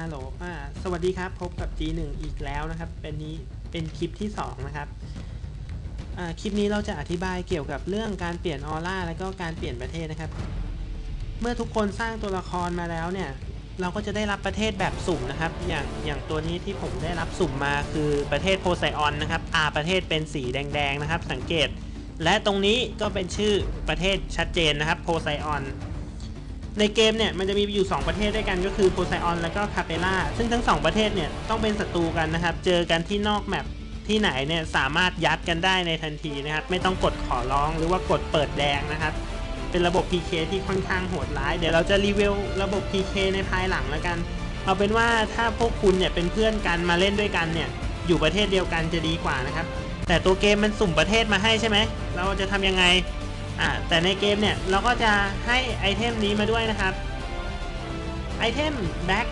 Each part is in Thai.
ฮัลโหลสวัสดีครับ พบกับ G1 อีกแล้วนะครับ เป็นนี้ เป็นคลิปที่ 2 นะครับ คลิปนี้เราจะอธิบายเกี่ยวกับเรื่องการเปลี่ยนออร่าแล้วก็การเปลี่ยนประเทศนะครับ เมื่อทุกคนสร้างตัวละครมาแล้วเนี่ย เราก็จะได้รับประเทศแบบสุ่มนะครับ อย่าง อย่างตัวนี้ที่ผมได้รับสุ่มมาคือประเทศโพไซออนนะครับ อาประเทศเป็นสีแดงๆนะครับ สังเกต และตรงนี้ก็เป็นชื่อประเทศชัดเจนนะครับ โพไซออน ในเกมเนี่ยมันจะมีอยู่ 2 ประเทศด้วยกันก็คือโพไซออนแล้วก็คาเปล่าซึ่งทั้ง 2 ประเทศเนี่ยต้องเป็นศัตรูกันนะครับ เจอกันที่นอกแมปที่ไหนเนี่ยสามารถยัดกันได้ในทันทีนะครับ ไม่ต้องกดขอร้องหรือว่ากดเปิดแดงนะครับ เป็นระบบ PK ที่ค่อนข้างโหดร้าย เดี๋ยวเราจะรีวิวระบบ PK ในภายหลังแล้วกัน เอาเป็นว่าถ้าพวกคุณเนี่ยเป็นเพื่อนกันมาเล่นด้วยกันเนี่ยอยู่ประเทศเดียวกันจะดีกว่านะครับ แต่ตัวเกมมันสุ่มประเทศมาให้ใช่ไหมเราจะทำยังไง อ่าแต่ในเกมเนี่ยเราก็จะให้ไอเทมนี้มาด้วยนะครับไอเทม Back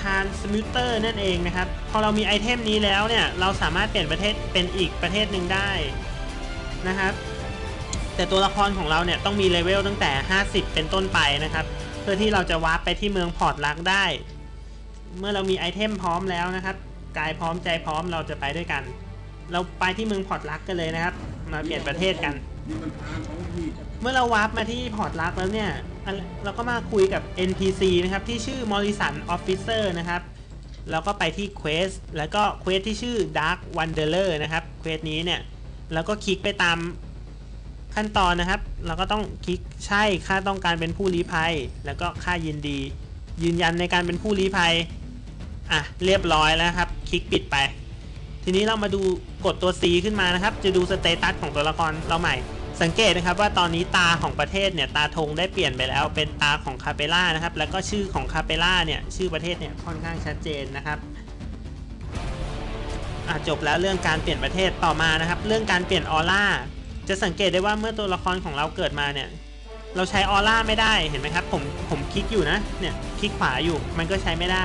Transmuter นั่นเองนะครับ พอเรามีไอเทมนี้แล้วเนี่ย เราสามารถเปลี่ยนประเทศเป็นอีกประเทศหนึ่งได้นะครับ แต่ตัวละครของเราเนี่ยต้องมีเลเวลตั้งแต่ 50 เป็นต้นไปนะครับ เพื่อที่เราจะวาร์ปไปที่เมืองพอร์ตลักได้ เมื่อเรามีไอเทมพร้อมแล้วนะครับ กายพร้อมใจพร้อมเราจะไปด้วยกัน เราไปที่เมืองพอร์ตลักกันเลยนะครับ มาเปลี่ยนประเทศกัน เมื่อเราวาร์ปมาที่พอร์ตลักแล้วเนี่ย เราก็มาคุยกับ NPC นะครับ ที่ชื่อมอริสันออฟฟิเซอร์นะครับ แล้วก็ไปที่เควสแล้วก็เควสที่ชื่อ Dark Wanderer นะครับเควสนี้เนี่ยแล้วก็คลิกไปตามขั้นตอนนะครับ เราก็ต้องคลิกใช่ค่าต้องการเป็นผู้ลี้ภัย แล้วก็ค่ายินดี ยืนยันในการเป็นผู้ลี้ภัย อะ เรียบร้อยแล้วครับ คลิกปิดไป ทีนี้เรามาดู กดตัว C ขึ้นมานะครับ จะดูสเตตัสของตัวละครเราใหม่ สังเกตนะครับว่าตอนนี้ตาของประเทศเนี่ยตาธงได้เปลี่ยนไปแล้วเป็นตาของคาเปล่านะครับ แล้วก็ชื่อของคาเปล่าเนี่ยชื่อประเทศเนี่ยค่อนข้างชัดเจนนะครับจบแล้วเรื่องการเปลี่ยนประเทศต่อมานะครับ เรื่องการเปลี่ยนออร่าจะสังเกตได้ว่าเมื่อตัวละครของเราเกิดมาเนี่ยเราใช้ออร่าไม่ได้เห็นไหมครับผมผมคลิกอยู่นะเนี่ยคลิกขวาอยู่มันก็ใช้ไม่ได้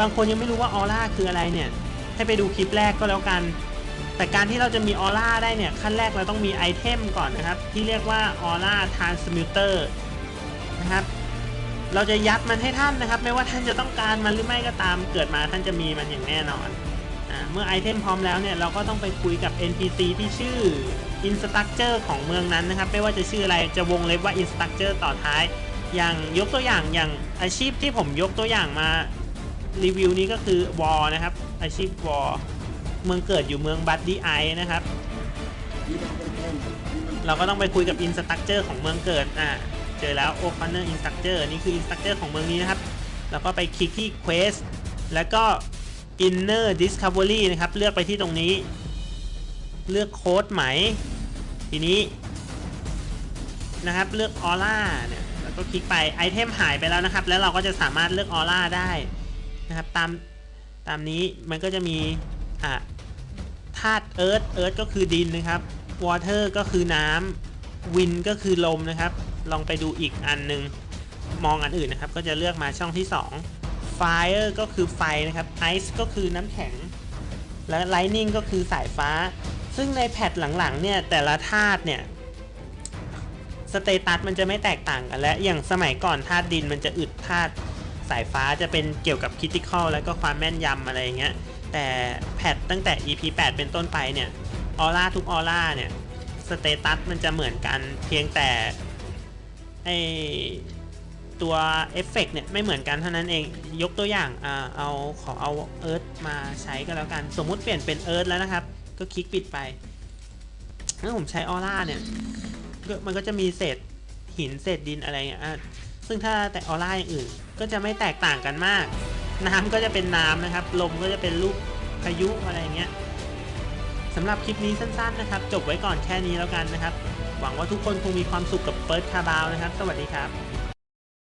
บางคนยังไม่รู้ว่าออร่าคืออะไรเนี่ยให้ไปดูคลิปแรกก็แล้วกัน แต่การที่เราจะมีออร่าได้เนี่ยขั้นแรกเราต้องมีไอเทมก่อนนะครับ ที่เรียกว่าออร่าทรานสมิเตอร์นะครับ เราจะยัดมันให้ท่านนะครับ ไม่ว่าท่านจะต้องการมันหรือไม่ก็ตามเกิดมาท่านจะมีมันอย่างแน่นอนอเมื่อไอเทมพร้อมแล้วเนี่ยเราก็ต้องไปคุยกับ NPC ที่ชื่อ Instructor ของเมืองนั้นนะครับ ไม่ว่าจะชื่ออะไรจะวงเล็บว่า Instructor ต่อท้าย อย่างยกตัวอย่างอย่างอาชีพที่ผมยกตัวอย่างมารีวิวนี้ก็คือวอนะครับอาชีพวอ เมืองเกิดอยู่เมืองบัตดี้ไอนะครับ เราก็ต้องไปคุยกับอินสตั c เจอร์ของเมืองเกิดอ่าเจอแล้วโอคอนเนอร์อินสตั c เจอร์นี่คืออินสตั c เจอร์ของเมืองนี้นะครับ แล้วก็ไปคลิกที่ Quest แล้วก็ Inner Discovery นะครับ เลือกไปที่ตรงนี้ เลือกโค้ดไหม ทีนี้นะครับ เลือกออร่าเนี่ยแล้วก็คลิกไปไอเทมหายไปแล้วนะครับ แล้วเราก็จะสามารถเลือกออร่าได้นะครับ ตามตามนี้มันก็จะมี อ่าธาตุเอิร์ธเอิร์ธก็คือดินนะครับวอเตอร์ก็คือน้ำวินก็คือลมนะครับ ลองไปดูอีกอันหนึ่งมองอันอื่นนะครับ ก็จะเลือกมาช่องที่2 Fire ก็คือไฟนะครับ Ice ก็คือน้ำแข็ง และ Lightning ก็คือสายฟ้า ซึ่งในแพทหลังๆเนี่ยแต่ละธาตุเนี่ยสเตตัสมันจะไม่แตกต่างกันและอย่างสมัยก่อนธาตุดินมันจะอึดธาตุสายฟ้าจะเป็นเกี่ยวกับคิติคอลแล้วก็ความแม่นยำอะไรอย่างเงี้ย แต่แพทตั้งแต่ EP 8 เป็นต้นไปเนี่ยออร่าทุกออร่าเนี่ยสเตตัสมันจะเหมือนกันเพียงแต่ไอตัวเอฟเฟกเนี่ยไม่เหมือนกันเท่านั้นเองยกตัวอย่างอ่าเอาขอเอาเอิร์ธมาใช้ก็แล้วกัน สมมุติเปลี่ยนเป็นเอิร์ธแล้วนะครับ ก็คลิกปิดไปเมื่อผมใช้ออร่าเนี่ยมันก็จะมีเศษหินเศษดินอะไรเงี้ยซึ่งถ้าแต่ออร่าอย่างอื่นก็จะไม่แตกต่างกันมาก น้ำก็จะเป็นน้ำนะครับ ลมก็จะเป็นลูกพายุอะไรอย่างเงี้ยสำหรับคลิปนี้สั้นๆนะครับ จบไว้ก่อนแค่นี้แล้วกันนะครับ หวังว่าทุกคนคงมีความสุขกับเปิร์ดคาบาวนะครับ สวัสดีครับ